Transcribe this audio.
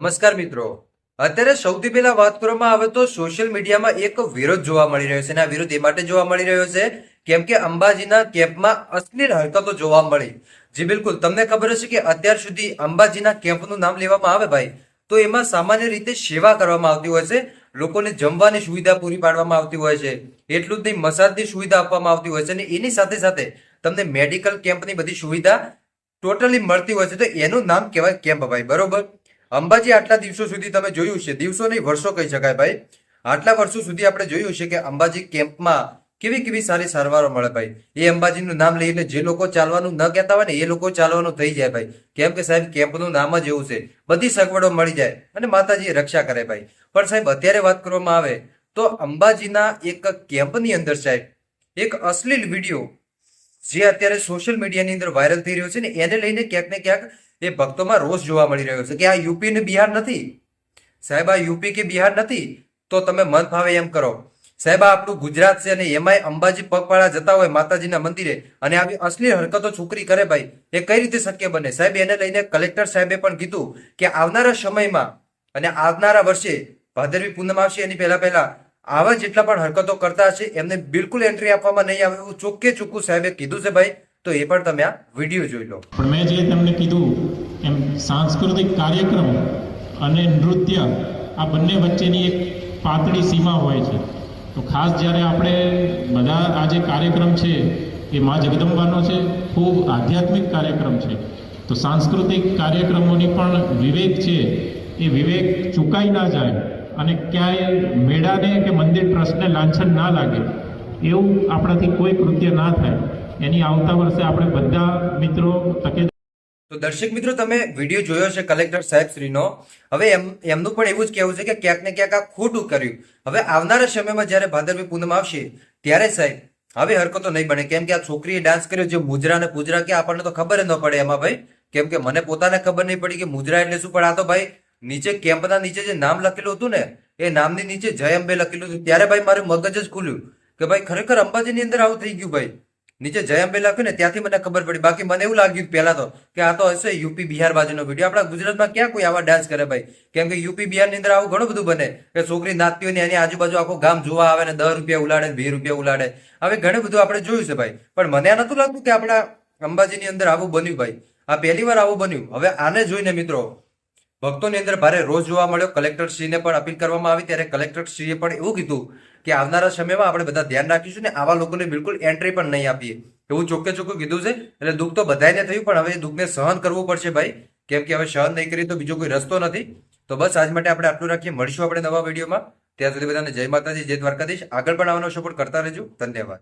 નમસ્કાર મિત્રો. અત્યારે સૌથી પહેલા વાત કરવામાં આવે તો સોશિયલ મીડિયામાં એક વિરોધ જોવા મળી રહ્યો છે અને આ વિરોધ એ માટે જોવા મળી રહ્યો છે કેમ કે અંબાજીના કેમ્પમાં અશ્લીલ હરકતો જોવા મળી. જી બિલકુલ, તમને ખબર હશે કે અત્યાર સુધી અંબાજીના કેમ્પનું નામ લેવામાં આવે ભાઈ, તો એમાં સામાન્ય રીતે સેવા કરવામાં આવતી હોય છે, લોકોને જમવાની સુવિધા પૂરી પાડવામાં આવતી હોય છે, એટલું જ નહીં, મસાજની સુવિધા આપવામાં આવતી હોય છે અને એની સાથે સાથે તમને મેડિકલ કેમ્પની બધી સુવિધા ટોટલી મળતી હોય છે, તો એનું નામ કહેવાય કેમ્પ ભાઈ, બરોબર? અંબાજી આટલા દિવસો સુધી તમે જોયું છે દિવસો નહીં, વર્ષો કહી શકાય ભાઈ. આટલા વર્ષો સુધી આપણે જોયું છે કે અંબાજી કેમ્પમાં કેવી કેવી સારી સારવારો મળે ભાઈ. એ અંબાજીનું નામ લઈ એટલે જે લોકો ચાલવાનું ન કહેતા હોય ને, એ લોકો ચાલવાનું થઈ જાય ભાઈ. કેમ કે સાહેબ, કેમ્પનું નામ જ એવું છે. બધી સગવડો મળી જાય અને માતાજી રક્ષા કરે ભાઈ. પણ સાહેબ, અત્યારે વાત કરવામાં આવે તો અંબાજીના એક કેમ્પની અંદર સાહેબ, એક અશ્લીલ વીડિયો જે અત્યારે સોશિયલ મીડિયાની અંદર વાયરલ થઈ રહ્યો છે ને, એને લઈને ક્યાંક ને ક્યાંક એ ભક્તોમાં રોષ જોવા મળી રહ્યો છે કે આ યુપી ને બિહાર નથી? સાહેબ, આ યુપી કે બિહાર નથી? તો તમે મન ફાવે એમ કરો. સાહેબ આપણું ગુજરાત છે અને એમાંય અંબાજી પગપાળા જતા હોય માતાજીના મંદિરે અને આવી અશ્લીલ હરકતો છોકરી કરે ભાઈ, એ કઈ રીતે શક્ય બને? સાહેબ, એને લઈને કલેક્ટર સાહેબે પણ કીધું કે આવનારા સમયમાં અને આવનારા વર્ષે ભાદરવી પૂનમ આવશે એની પહેલા પહેલા આવા જેટલા પણ હરકતો કરતા હશે, એમને બિલકુલ એન્ટ્રી આપવામાં નહીં આવે એવું ચોખ્ખે ચોખ્ખું સાહેબે કીધું છે ભાઈ, તો એ પણ તમે આ વીડિયો જોઈ લો. પણ મેં જે તમને કીધું એમ સાંસ્કૃતિક કાર્યક્રમ અને નૃત્ય આ બંને વચ્ચેની એક પાતળી સીમા હોય છે. તો ખાસ જ્યારે આપણે બધા આ જે કાર્યક્રમ છે એ મા જગદંબાનો છે, ખૂબ આધ્યાત્મિક કાર્યક્રમ છે. તો સાંસ્કૃતિક કાર્યક્રમોની પણ વિવેક છે, એ વિવેક ચૂકાઈ ના જાય અને ક્યાંય મેળાને કે મંદિર ટ્રસ્ટને લાંછન ના લાગે, એવું આપણાથી કોઈ કૃત્ય ના થાય. એની આવતા વર્ષે આપણે બધા મિત્રો તકે તો દર્શક મિત્રો, તમે વીડિયો જોયો છે કલેક્ટર સાહેબ શ્રીનો. હવે એમ, એમનું પણ એવું જ કહેવું છે કે ક્યાંક ને ક્યાંક આ ખોટું કર્યું. હવે આવનારા સમયમાં જ્યારે ભાદરવી પૂનમ આવશે, ત્યારે સાહેબ, હવે હરકતો નહીં બને. કેમ કે આ છોકરીએ ડાન્સ કર્યો, જે મુજરા ને પૂજરા કે આપણને તો ખબર જ ન પડે એમાં ભાઈ. કેમ કે મને પોતાને ખબર નહીં પડી કે મુજરા એટલે શું, પણ આ તો ભાઈ નીચે કેમ્પના નીચે જે નામ લખેલું હતું ને, એ નામની નીચે જય અંબે લખેલું હતું. ત્યારે ભાઈ મારું મગજ જ ખુલ્યું કે ભાઈ ખરેખર અંબાજીની અંદર આવું થઈ ગયું ભાઈ. નીચે જય અંબે લખ્યું ને, ત્યાંથી મને ખબર પડી. બાકી મને એવું લાગ્યું પહેલા તો કે આ તો હશે યુપી બિહાર બાજુનો વીડિયો. આપણા ગુજરાતમાં ક્યાં કોઈ આવા ડાન્સ કરે ભાઈ? કેમ કે યુપી બિહારની અંદર આવું ઘણું બધું બને કે છોકરી નાતી હોય એની આજુબાજુ આખું ગામ જોવા આવે ને દસ રૂપિયા ઉલાડે બે રૂપિયા ઉલાડે. હવે ઘણું બધું આપણે જોયું છે ભાઈ. પણ મને આ નતું લાગતું કે આપણા અંબાજીની અંદર આવું બન્યું ભાઈ. આ પહેલી વાર આવું બન્યું. હવે આને જોઈને મિત્રો ભક્તોની અંદર ભારે રોજ જોવા મળ્યો. કલેક્ટરશ્રીને પણ અપીલ કરવામાં આવી. ત્યારે કલેક્ટરશ્રીએ પણ એવું કીધું કે આવનારા સમયમાં આપણે બધા ધ્યાન રાખીશું ને આવા લોકોને બિલકુલ એન્ટ્રી પણ નહીં આપીએ. એવું ચોખ્ખે ચોખ્ખું કીધું છે. એટલે દુઃખ તો બધાને થયું, પણ હવે દુઃખને સહન કરવું પડશે ભાઈ. કેમ કે હવે સહન નહીં કરીએ તો બીજો કોઈ રસ્તો નથી. તો બસ આજ માટે આપણે આટલું રાખીએ. મળીશું આપણે નવા વિડીયોમાં. ત્યાં સુધી બધાને જય માતાજી, જય દ્વારકાધીશ. આગળ પણ આવવાનો સપોર્ટ કરતા રહેજો. ધન્યવાદ.